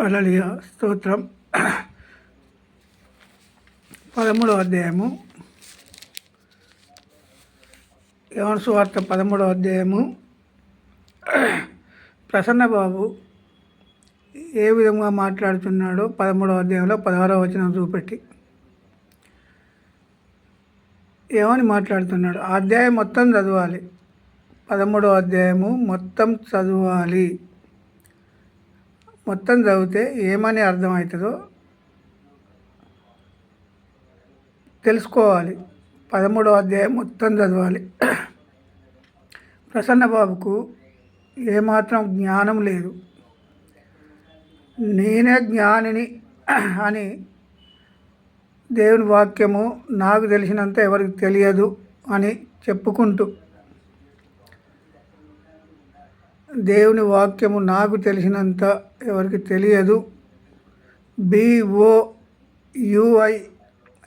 అలలియ స్తోత్రం. పదమూడవ అధ్యాయము. యోన సువార్త పదమూడవ అధ్యాయము. ప్రసన్నబాబు ఏ విధంగా మాట్లాడుతున్నాడో పదమూడవ అధ్యాయంలో పదహారవ వచనం చూపెట్టి. ఏమని మాట్లాడుతున్నాడు? ఆ అధ్యాయం మొత్తం చదవాలి. పదమూడవ అధ్యాయము మొత్తం చదవాలి. మొత్తం చదివితే ఏమని అర్థమవుతుందో తెలుసుకోవాలి. పదమూడవ అధ్యాయం మొత్తం చదవాలి. ప్రసన్న బాబుకు ఏమాత్రం జ్ఞానం లేదు. నేనే జ్ఞానిని అని దేవుని వాక్యము నాకు తెలిసినంత ఎవరికి తెలియదు అని చెప్పుకుంటూ దేవుని వాక్యము నాకు తెలిసినంత ఎవరికి తెలియదు. బిఓయుఐ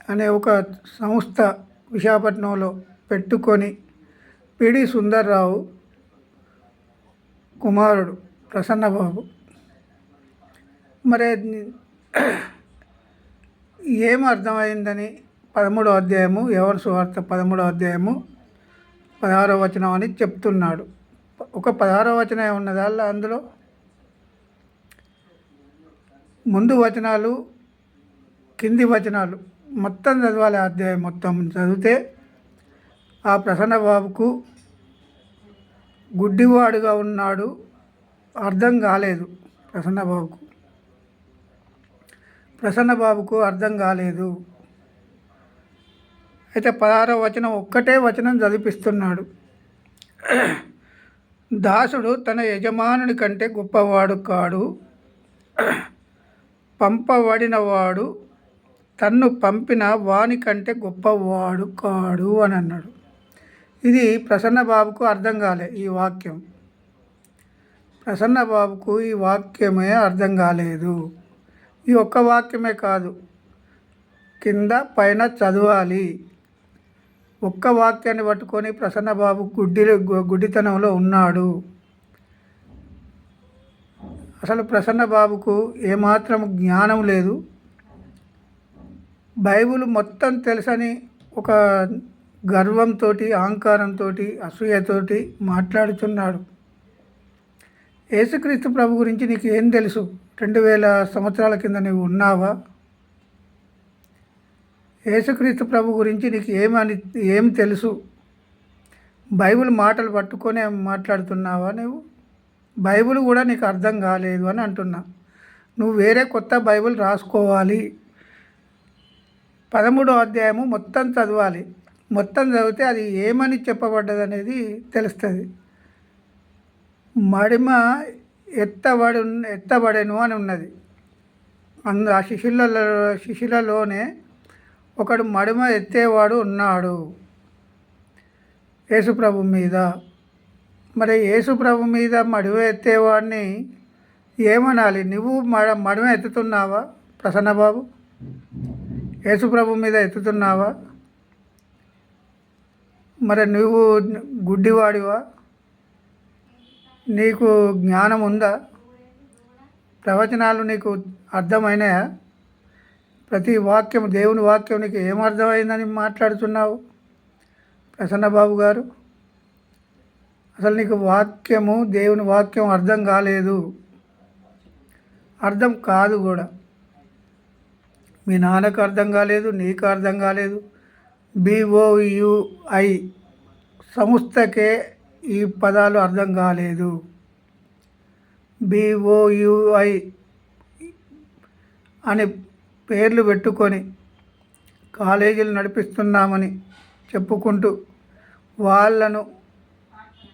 అనే ఒక సంస్థ విశాఖపట్నంలో పెట్టుకొని పిడి సుందర్రావు కుమారుడు ప్రసన్నబాబు. మరి ఏం అర్థమైందని పదమూడో అధ్యాయము యవన సువార్త పదమూడో అధ్యాయము పదహారో వచనం అని చెప్తున్నాడు. ఒక పదహారో వచనం ఉన్నదా. అందులో ముందు వచనాలు కింది వచనాలు మొత్తం చదవాలి అధ్యాయం మొత్తం. చదివితే ఆ ప్రసన్న బాబుకు గుడ్డివాడుగా ఉన్నాడు. అర్థం కాలేదు ప్రసన్న బాబుకు. ప్రసన్న బాబుకు అర్థం కాలేదు. అయితే పదహారో వచనం ఒక్కటే వచనం చదివిపిస్తున్నాడు. దాసుడు తన యజమానుని కంటే గొప్పవాడు కాడు. పంపబడినవాడు తన్ను పంపిన వాని కంటే గొప్పవాడు కాడు అని అన్నాడు. ఇది ప్రసన్న బాబుకు అర్థం కాలే ఈ వాక్యం. ప్రసన్న బాబుకు ఈ వాక్యమే అర్థం కాలేదు. ఈ ఒక్క వాక్యమే కాదు. కింద పైన చదవాలి. ఒక్క వాక్యాన్ని పట్టుకొని ప్రసన్నబాబు గుడ్డి గుడ్డితనంలో ఉన్నాడు. అసలు ప్రసన్నబాబుకు ఏమాత్రం జ్ఞానం లేదు. బైబుల్ మొత్తం తెలుసని ఒక గర్వంతో అహంకారంతో అసూయతోటి మాట్లాడుతున్నాడు యేసుక్రీస్తు ప్రభు గురించి నీకు ఏం తెలుసు? రెండు వేల సంవత్సరాల కింద నువ్వు ఉన్నావా? యేసుక్రీస్తు ప్రభు గురించి నీకు ఏమని ఏం తెలుసు? బైబిల్ మాటలు పట్టుకొని మాట్లాడుతున్నావా నువ్వు? బైబిల్ కూడా నీకు అర్థం కాలేదు అని అంటున్నా. నువ్వు వేరే కొత్త బైబిల్ రాసుకోవాలి. పదమూడో అధ్యాయము మొత్తం చదవాలి. మొత్తం చదివితే అది ఏమని చెప్పబడ్డది అనేది తెలుస్తుంది. మడిమ ఎత్తబడి ఎత్తబడెను అని ఉన్నది. అందు ఆ శిష్యులలో శిష్యులలోనే ఒకడు మడిమ ఎత్తేవాడు ఉన్నాడు. యేసుప్రభు మీద. మరి యేసుప్రభు మీద మడిమ ఎత్తేవాడిని ఏమనాలి? నువ్వు మడ మడిమ ఎత్తుతున్నావా? ప్రసన్నబాబు యేసుప్రభు మీద ఎత్తుతున్నావా? మరి నువ్వు గుడ్డివాడివా? నీకు జ్ఞానం ఉందా ప్రవచనాలు నీకు అర్థమైనాయా? ప్రతి వాక్యం దేవుని వాక్యం నీకు ఏమర్థమైందని మాట్లాడుతున్నావు? ప్రసన్నబాబు గారు అసలు నీకు వాక్యము దేవుని వాక్యం అర్థం కాలేదు. అర్థం కాదు కూడా. మీ నాన్నకు అర్థం కాలేదు నీకు అర్థం కాలేదు. బిఓయుఐ సంస్థకే ఈ పదాలు అర్థం కాలేదు. బిఓయుఐ అని పేర్లు పెట్టుకొని కాలేజీలు నడిపిస్తున్నామని చెప్పుకుంటూ వాళ్ళను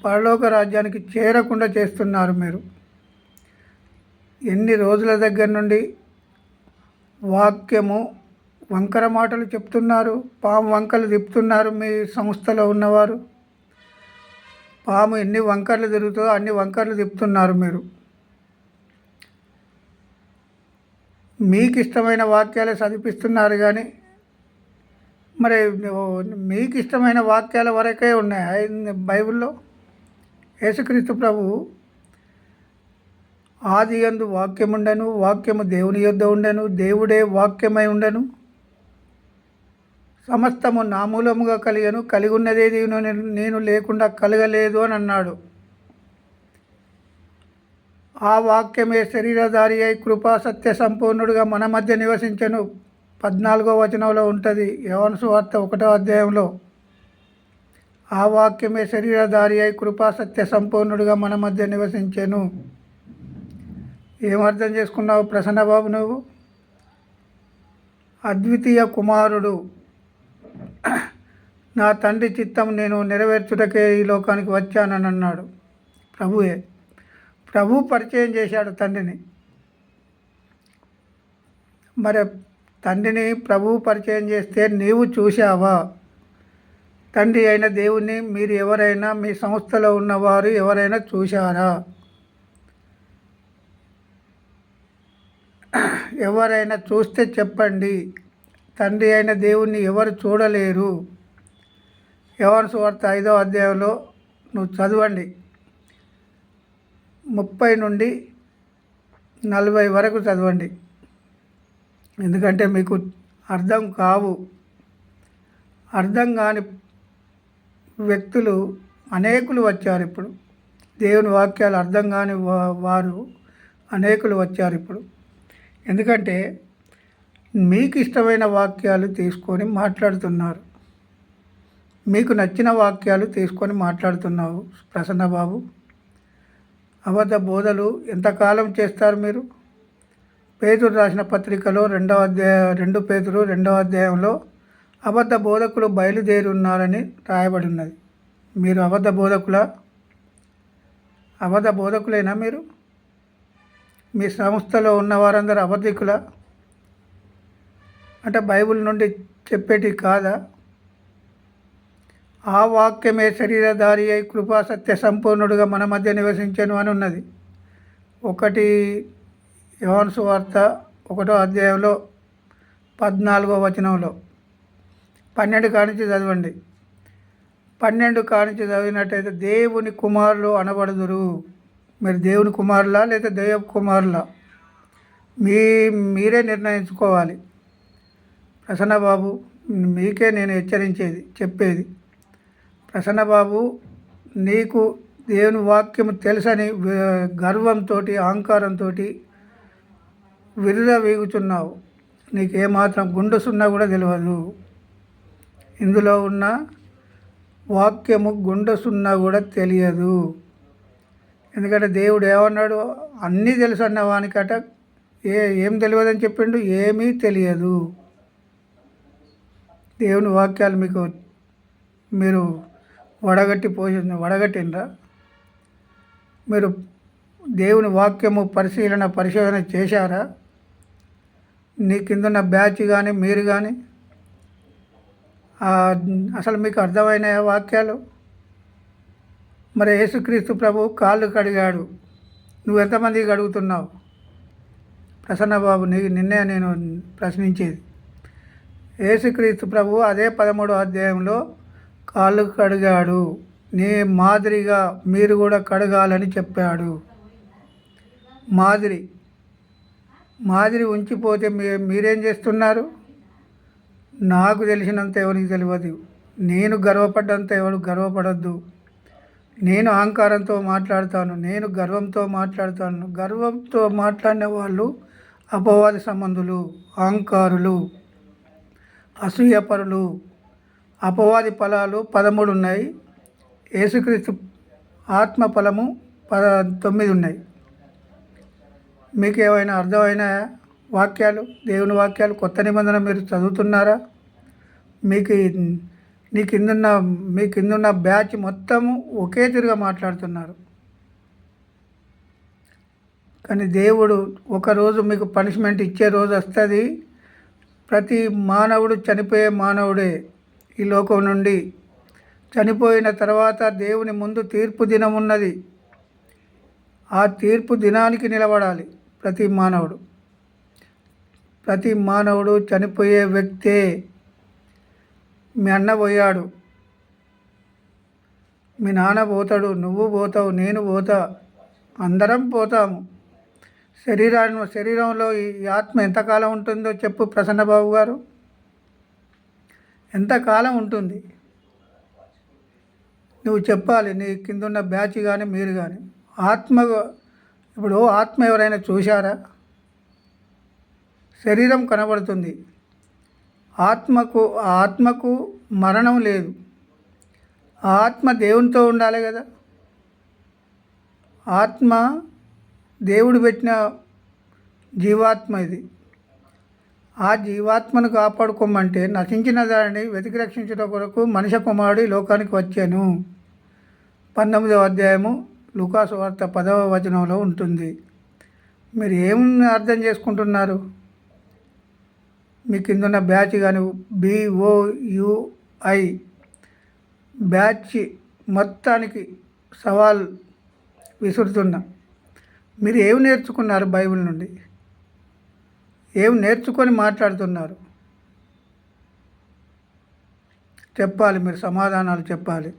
పరలోక రాజ్యానికి చేరకుండా చేస్తున్నారు మీరు. ఎన్ని రోజుల దగ్గర నుండి వాక్యము వంకర మాటలు చెప్తున్నారు పాము వంకలు తిప్పుతున్నారు మీ సంస్థలో ఉన్నవారు. పాము ఎన్ని వంకర్లు తిరుగుతుందో అన్ని వంకర్లు తిప్పుతున్నారు మీరు. మీకు ఇష్టమైన వాక్యాలే చదివిస్తున్నారు కానీ మరి మీకు ఇష్టమైన వాక్యాల వరకే ఉన్నాయి. బైబిల్లో యేసుక్రీస్తు ప్రభు ఆది వాక్యం ఉండను వాక్యము దేవుని యొద్ద ఉండను దేవుడే వాక్యమై ఉండను. సమస్తము నామూలముగా కలిగను కలిగి ఉన్నదే నేను లేకుండా కలగలేదు అని అన్నాడు. ఆ వాక్యమే శరీరధారి అయి కృపా సత్య సంపూర్ణుడుగా మన మధ్య నివసించను. పద్నాలుగో వచనంలో ఉంటుంది. యవనసు వార్త ఒకటో అధ్యాయంలో. ఆ వాక్యమే శరీరధారి అయి కృపా సత్య సంపూర్ణుడుగా మన మధ్య నివసించాను. ఏమర్థం చేసుకున్నావు ప్రసన్నబాబు నువ్వు? అద్వితీయ కుమారుడు. నా తండ్రి చిత్తం నేను నెరవేర్చుటకే ఈ లోకానికి వచ్చానని అన్నాడు. ప్రభువే ప్రభు పరిచయం చేశాడు తండ్రిని. మరి తండ్రిని ప్రభు పరిచయం చేస్తే నీవు చూశావా? తండ్రి అయిన దేవుణ్ణి మీరు ఎవరైనా మీ సంస్థలో ఉన్నవారు ఎవరైనా చూశారా? ఎవరైనా చూస్తే చెప్పండి. తండ్రి అయిన దేవుణ్ణి ఎవరు చూడలేరు? ఎవరి సువార్త ఐదో అధ్యాయంలో నువ్వు చదవండి. ముప్పై నుండి నలభై వరకు చదవండి. ఎందుకంటే మీకు అర్థం కావు. అర్థం కాని వ్యక్తులు అనేకులు వచ్చారు ఇప్పుడు. దేవుని వాక్యాలు అర్థం కాని వా- వారు అనేకులు వచ్చారు ఇప్పుడు. ఎందుకంటే మీకు ఇష్టమైన వాక్యాలు తీసుకొని మాట్లాడుతున్నారు. మీకు నచ్చిన వాక్యాలు తీసుకొని మాట్లాడుతున్నావు ప్రసన్న బాబు అబద్ధ బోధలు ఎంతకాలం చేస్తారు మీరు? పేతురు రాసిన పత్రికలో రెండవ అధ్యాయ రెండు పేతురు రెండవ అధ్యాయంలో అబద్ధ బోధకులు బయలుదేరి ఉన్నారని రాయబడి ఉన్నది మీరు అబద్ధ బోధకుల అబద్ధ బోధకులేనా మీరు? మీ సంస్థలో ఉన్న వారందరూ అబద్ధికుల? అంటే బైబిల్ నుండి చెప్పేటి కాదా? ఆ వాక్యమే శరీరధారి అయి కృపా సత్య సంపూర్ణుడుగా మన మధ్య నివసించను అని ఉన్నది ఒకటి యోన్సు వార్త ఒకటో అధ్యాయంలో పద్నాలుగో వచనంలో. పన్నెండు కానించి చదవండి. పన్నెండు కానించి చదివినట్టయితే దేవుని కుమారులు అనబడుదురు. మీరు దేవుని కుమారులా లేదా దైవ కుమారులా? మీ మీరే నిర్ణయించుకోవాలి. ప్రసన్న బాబు మీకే నేను హెచ్చరించేది చెప్పేది. ప్రసన్నబాబు నీకు దేవుని వాక్యం తెలుసని గర్వంతో అహంకారంతో విరుద వీగుచున్నావు. నీకు ఏమాత్రం గుండు సున్నా కూడా తెలియదు ఇందులో ఉన్న వాక్యము గుండెసున్నా కూడా తెలియదు. ఎందుకంటే దేవుడు ఏమన్నాడు? అన్నీ తెలుసు అన్న వానికట ఏ ఏం తెలియదని చెప్పిండు? ఏమీ తెలియదు. దేవుని వాక్యాలు మీకు మీరు వడగట్టి పోసి వడగట్టిండ్రా మీరు దేవుని వాక్యము పరిశీలన పరిశోధన చేశారా? నీ కిందున్న బ్యాచ్ కానీ మీరు కానీ అసలు మీకు అర్థమైన వాక్యాలు? మరి యేసుక్రీస్తు ప్రభు కాళ్ళు కడిగాడు. నువ్వు ఎంతమందికి అడుగుతున్నావు? ప్రసన్నబాబు నీ నిన్నే నేను ప్రశ్నించేది. యేసుక్రీస్తు ప్రభు అదే పదమూడో అధ్యాయంలో కాళ్ళు కడిగాడు. నీ మాదిరిగా మీరు కూడా కడగాలని చెప్పాడు. మాదిరి. మాదిరి ఉంచిపోతే మీ మీరేం చేస్తున్నారు? నాకు తెలిసినంత ఎవరికి తెలియదు. నేను గర్వపడ్డంత ఎవరు గర్వపడద్దు. నేను అహంకారంతో మాట్లాడతాను. నేను గర్వంతో మాట్లాడతాను. గర్వంతో మాట్లాడిన వాళ్ళు అపవాద సంబంధులు అహంకారులు అసూయపరులు అపవాది ఫలాలు పదమూడు ఉన్నాయి యేసుక్రీస్తు ఆత్మ ఫలము పద తొమ్మిది ఉన్నాయి మీకు ఏమైనా అర్థమైన వాక్యాలు దేవుని వాక్యాలు కొత్త నిబంధన మీరు చదువుతున్నారా? మీకు నీ కిందున్న మీ కిందున్న బ్యాచ్ మొత్తము ఒకే తిరుగా మాట్లాడుతున్నారు. కానీ దేవుడు ఒకరోజు మీకు పనిష్మెంట్ ఇచ్చే రోజు వస్తుంది. ప్రతి మానవుడు చనిపోయే మానవుడే. ఈ లోకం నుండి. చనిపోయిన తర్వాత దేవుని ముందు తీర్పు దినం ఉన్నది. ఆ తీర్పు దినానికి నిలబడాలి ప్రతి మానవుడు. ప్రతి మానవుడు చనిపోయే వ్యక్తే మీ అన్న పోయాడు. మీ నాన్న పోతాడు నువ్వు పోతావు నేను పోతా అందరం పోతాము. శరీరాన్ని శరీరంలో ఈ ఆత్మ ఎంతకాలం ఉంటుందో చెప్పు ప్రసన్నబాబు గారు. ఎంతకాలం ఉంటుంది? నువ్వు చెప్పాలి నీ కింద ఉన్న బ్యాచ్ కానీ మీరు కానీ ఆత్మ ఇప్పుడు ఆత్మ ఎవరైనా చూశారా? శరీరం కనబడుతుంది. ఆత్మకు ఆ ఆత్మకు మరణం లేదు. ఆ ఆత్మ దేవునితో ఉండాలి కదా? ఆత్మ దేవుడు పెట్టిన జీవాత్మ ఇది. ఆ జీవాత్మను కాపాడుకోమంటే నశించిన దానిని వెతికి రక్షించడం కొరకు మనిషి కుమారుడు లోకానికి వచ్చాను. పంతొమ్మిదవ అధ్యాయము లుకాసు వార్త పదవ వచనంలో ఉంటుంది. మీరు ఏం అర్థం చేసుకుంటున్నారు? మీ కిందున్న బ్యాచ్ కానీ బిఓయుఐ బ్యాచ్ మొత్తానికి సవాల్ విసురుతున్నా. మీరు ఏమి నేర్చుకున్నారు బైబిల్ నుండి? ఏం నేర్చుకొని మాట్లాడుతున్నారు? చెప్పాలి మీరు సమాధానాలు చెప్పాలి.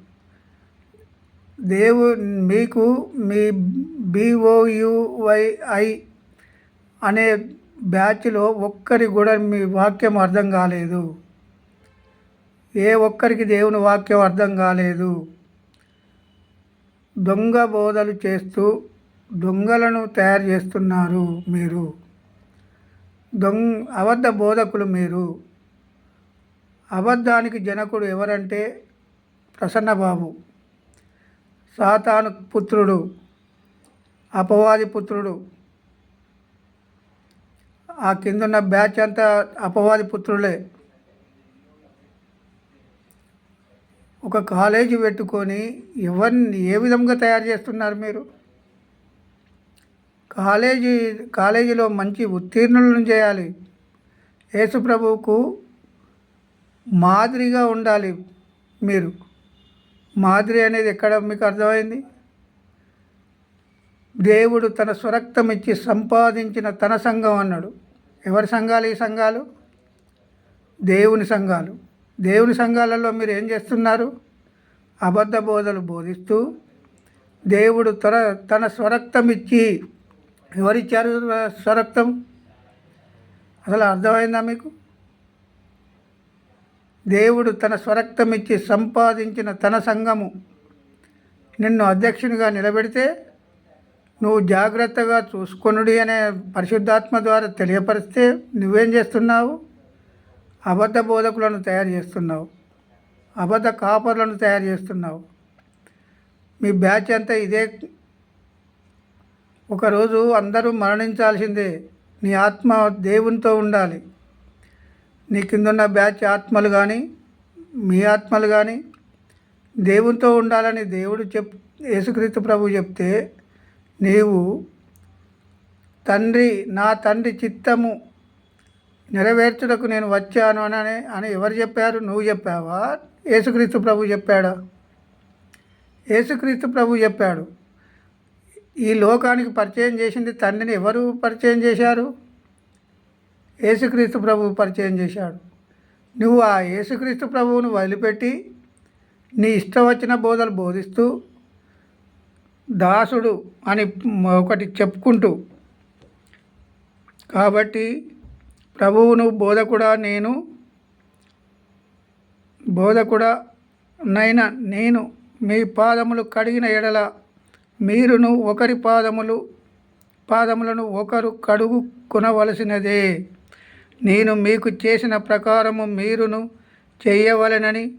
దేవు మీకు మీ బిఓయువైఐ అనే బ్యాచ్లో ఒక్కరి కూడా మీ వాక్యం అర్థం కాలేదు. ఏ ఒక్కరికి దేవుని వాక్యం అర్థం కాలేదు. దొంగ బోధలు చేస్తూ దొంగలను తయారు చేస్తున్నారు మీరు. దొంగ అబద్ధ బోధకులు మీరు. అబద్ధానికి జనకుడు ఎవరంటే ప్రసన్నబాబు. సాతాను పుత్రుడు అపవాది పుత్రుడు. ఆ కిందున్న బ్యాచ్ అంతా అపవాది పుత్రులే. ఒక కాలేజీ పెట్టుకొని ఎవరిని ఏ విధంగా తయారు చేస్తున్నారు మీరు? కాలేజీ కాలేజీలో మంచి ఉత్తీర్ణులను చేయాలి. యేసుప్రభువుకు మాదిరిగా ఉండాలి మీరు. మాదిరి అనేది ఎక్కడ మీకు అర్థమైంది? దేవుడు తన స్వరక్తం ఇచ్చి సంపాదించిన తన సంఘం అన్నాడు. ఎవరి సంఘాలు? ఈ సంఘాలు? దేవుని సంఘాలు. దేవుని సంఘాలలో మీరు ఏం చేస్తున్నారు? అబద్ధ బోధలు బోధిస్తూ దేవుడు తన తన స్వరక్తం ఇచ్చి ఎవరిచ్చారు స్వరక్తం? అసలు అర్థమైందా మీకు? దేవుడు తన స్వరక్తం ఇచ్చి సంపాదించిన తన సంఘము నిన్ను అధ్యక్షునిగా నిలబెడితే నువ్వు జాగ్రత్తగా చూసుకొనుడి అనే పరిశుద్ధాత్మ ద్వారా తెలియపరిస్తే నువ్వేం చేస్తున్నావు? అబద్ధ బోధకులను తయారు చేస్తున్నావు. అబద్ధ కాపర్లను తయారు చేస్తున్నావు. మీ బ్యాచ్ అంతా ఇదే ఒకరోజు అందరూ మరణించాల్సిందే. నీ ఆత్మ దేవునితో ఉండాలి. నీ కిందున్న బ్యాచ్ ఆత్మలు కానీ మీ ఆత్మలు కానీ దేవునితో ఉండాలని దేవుడు చెప్ యేసుక్రీస్తు ప్రభు చెప్తే నీవు తండ్రి నా తండ్రి చిత్తము నెరవేర్చుటకు నేను వచ్చాను అని అని ఎవరు చెప్పారు? నువ్వు చెప్పావా? యేసుక్రీస్తు ప్రభు చెప్పాడా? యేసుక్రీస్తు ప్రభు చెప్పాడు. ఈ లోకానికి పరిచయం చేసింది తండ్రిని ఎవరు పరిచయం చేశారు? యేసుక్రీస్తు ప్రభువు పరిచయం చేశాడు. నువ్వు ఆ యేసుక్రీస్తు ప్రభువును వదిలిపెట్టి నీ ఇష్టం వచ్చిన బోధలు బోధిస్తూ దాసుడు అని ఒకటి చెప్పుకుంటూ కాబట్టి ప్రభువును బోధకుడా నేను బోధకుడా నైనా నేను మీ పాదములు కడిగిన ఎడల మీరును ఒకరి పాదములు పాదములను ఒకరు కడుగు కొనవలసినదే. నేను మీకు చేసిన ప్రకారము మీరును చేయవలెనని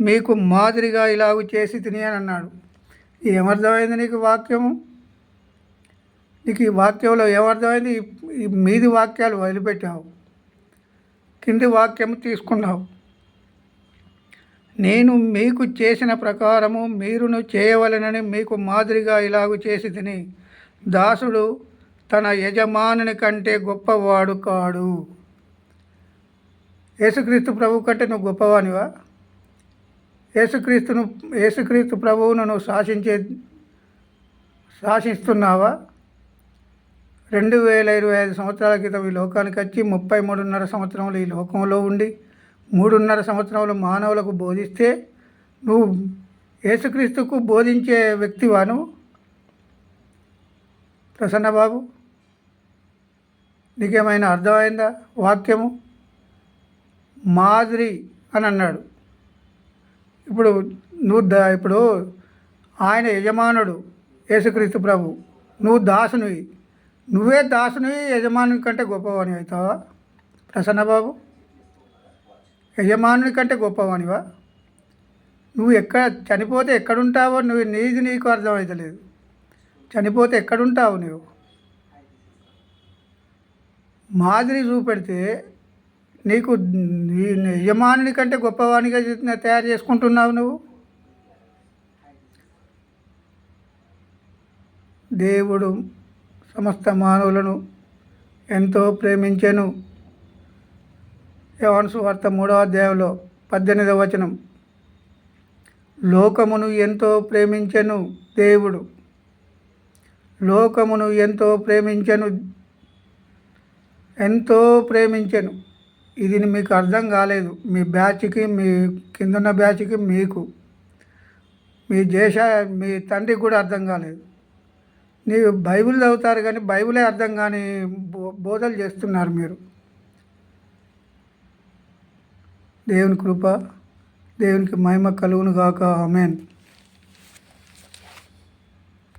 మీకు మాదిరిగా ఇలాగు చేసి తిని అని అన్నాడు. ఏమర్థమైంది నీకు వాక్యము? నీకు ఈ వాక్యంలో ఏమర్థమైంది? ఈ మీది వాక్యాలు వదిలిపెట్టావు. కింది వాక్యం తీసుకున్నావు. నేను మీకు చేసిన ప్రకారము మీరును చేయవలనని మీకు మాదిరిగా ఇలాగు చేసి తిని దాసుడు తన యజమానుని కంటే గొప్పవాడు కాడు. యేసుక్రీస్తు ప్రభు కంటే నువ్వు గొప్పవానివా? యేసుక్రీస్తును యేసుక్రీస్తు ప్రభువును నువ్వు శాసించే శాసిస్తున్నావా? రెండు వేల ఇరవై ఐదు సంవత్సరాల క్రితం ఈ లోకానికి వచ్చి ముప్పై మూడున్నర సంవత్సరములు ఈ లోకంలో ఉండి మూడున్నర సంవత్సరంలో మానవులకు బోధిస్తే నువ్వు యేసుక్రీస్తుకు బోధించే వ్యక్తివా నువ్వు? ప్రసన్నబాబు నీకేమైనా అర్థమైందా వాక్యము? మాదిరి అని అన్నాడు. ఇప్పుడు నువ్వు దా ఇప్పుడు ఆయన యజమానుడు యేసుక్రీస్తు ప్రభు నువ్వు దాసునివి. నువ్వే దాసునివి యజమానుని కంటే గొప్పవాణి అవుతావా? ప్రసన్నబాబు యజమానుని కంటే గొప్పవానివా? నువ్వు ఎక్కడ చనిపోతే ఎక్కడుంటావో నువ్వు నీది నీకు అర్థమవుతలేదు చనిపోతే ఎక్కడుంటావు నువ్వు మాదిరి చూపెడితే నీకు నీ యజమానుని కంటే గొప్పవానిగా తయారు చేసుకుంటున్నావు నువ్వు? దేవుడు సమస్త మానవులను ఎంతో ప్రేమించెను. యోహాను వార్త మూడవ అధ్యాయంలో పద్దెనిమిదవ వచనం. లోకమును ఎంతో ప్రేమించను దేవుడు. లోకమును ఎంతో ప్రేమించను ఎంతో ప్రేమించను. ఇది మీకు అర్థం కాలేదు. మీ బ్యాచ్కి మీ కిందున్న బ్యాచ్కి మీకు. మీ దేశ మీ తండ్రికి కూడా అర్థం కాలేదు. నీవు బైబిల్ చదువుతారు కానీ బైబిలే అర్థం కాని బో బోధలు చేస్తున్నారు మీరు. దేవుని కృప దేవునికి మహిమ కలుగును గాక. ఆమెన్.